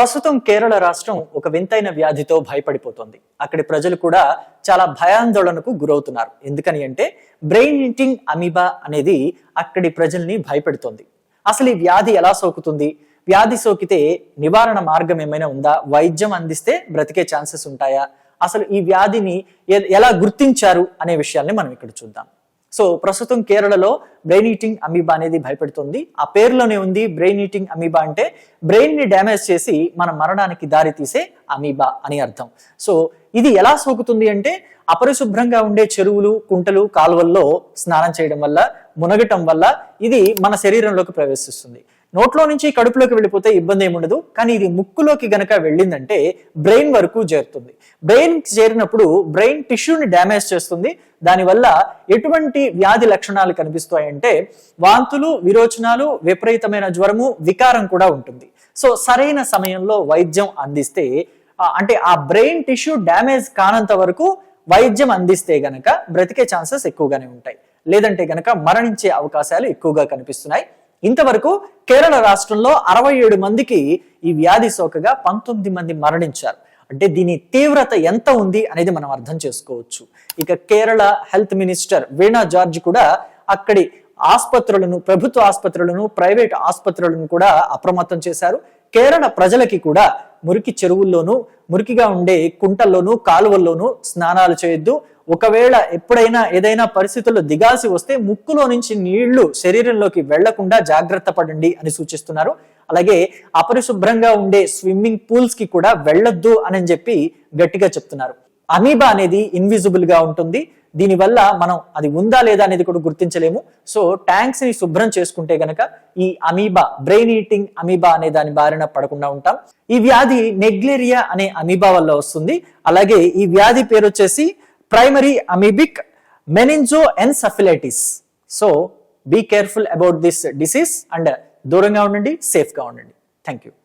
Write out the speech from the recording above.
ప్రస్తుతం కేరళ రాష్ట్రం ఒక వింతైన వ్యాధితో భయపడిపోతోంది. అక్కడి ప్రజలు కూడా చాలా భయాందోళనకు గురవుతున్నారు. ఎందుకని అంటే బ్రెయిన్ ఇంటింగ్ అమీబా అనేది అక్కడి ప్రజల్ని భయపెడుతుంది. అసలు ఈ వ్యాధి ఎలా సోకుతుంది? వ్యాధి సోకితే నివారణ మార్గం ఏమైనా ఉందా? వైద్యం అందిస్తే బ్రతికే ఛాన్సెస్ ఉంటాయా? అసలు ఈ వ్యాధిని ఎలా గుర్తించారు? అనే విషయాల్ని మనం ఇక్కడ చూద్దాం. సో ప్రస్తుతం కేరళలో బ్రెయిన్ ఈటింగ్ అమీబా అనేది భయపెడుతుంది. ఆ పేరులోనే ఉంది బ్రెయిన్ ఈటింగ్ అమీబా అంటే బ్రెయిన్ని డ్యామేజ్ చేసి మన మరణానికి దారి తీసే అమీబా అని అర్థం. సో ఇది ఎలా సోకుతుంది అంటే అపరిశుభ్రంగా ఉండే చెరువులు కుంటలు కాలువల్లో స్నానం చేయడం వల్ల మునగటం వల్ల ఇది మన శరీరంలోకి ప్రవేశిస్తుంది. నోట్లో నుంచి కడుపులోకి వెళ్ళిపోతే ఇబ్బంది ఏముండదు కానీ ఇది ముక్కులోకి గనక వెళ్ళిందంటే బ్రెయిన్ వరకు చేరుతుంది. బ్రెయిన్ చేరినప్పుడు బ్రెయిన్ టిష్యూని డ్యామేజ్ చేస్తుంది. దానివల్ల ఎటువంటి వ్యాధి లక్షణాలు కనిపిస్తాయంటే వాంతులు విరోచనాలు విపరీతమైన జ్వరము వికారం కూడా ఉంటుంది. సో సరైన సమయంలో వైద్యం అందిస్తే అంటే ఆ బ్రెయిన్ టిష్యూ డ్యామేజ్ కానంత వరకు వైద్యం అందిస్తే గనక బ్రతికే ఛాన్సెస్ ఎక్కువగానే ఉంటాయి. లేదంటే గనక మరణించే అవకాశాలు ఎక్కువగా కనిపిస్తున్నాయి. ఇంతవరకు కేరళ రాష్ట్రంలో అరవై ఏడు మందికి ఈ వ్యాధి సోకగా పంతొమ్మిది మంది మరణించారు. అంటే దీని తీవ్రత ఎంత ఉంది అనేది మనం అర్థం చేసుకోవచ్చు. ఇక కేరళ హెల్త్ మినిస్టర్ వీణా జార్జ్ కూడా అక్కడి ఆసుపత్రులను ప్రభుత్వ ఆసుపత్రులను ప్రైవేట్ ఆసుపత్రులను కూడా అప్రమత్తం చేశారు. కేరళ ప్రజలకి కూడా మురికి చెరువుల్లోనూ మురికిగా ఉండే కుంటల్లోనూ కాలువల్లోనూ స్నానాలు చేయొద్దు. ఒకవేళ ఎప్పుడైనా ఏదైనా పరిస్థితుల్లో దిగాల్సి వస్తే ముక్కులో నుంచి నీళ్ళు శరీరంలోకి వెళ్ళకుండా జాగ్రత్త పడండి అని సూచిస్తున్నారు. అలాగే అపరిశుభ్రంగా ఉండే స్విమ్మింగ్ పూల్స్కి కూడా వెళ్ళొద్దు అని చెప్పి గట్టిగా చెప్తున్నారు. అమీబా అనేది ఇన్విజిబుల్గా ఉంటుంది. దీనివల్ల మనం అది ఉందా లేదా అనేది కూడా గుర్తించలేము. సో ట్యాంక్స్ని శుభ్రం చేసుకుంటే గనక ఈ అమీబా బ్రెయిన్ ఈటింగ్ అమీబా అనే దాని బారిన పడకుండా ఉంటాం. ఈ వ్యాధి నెగ్లేరియా అనే అమీబా వల్ల వస్తుంది. అలాగే ఈ వ్యాధి పేరు వచ్చేసి primary amoebic meningoencephalitis so be careful about this disease and దూరంగా ఉండండి సేఫ్గా ఉండండి. Thank you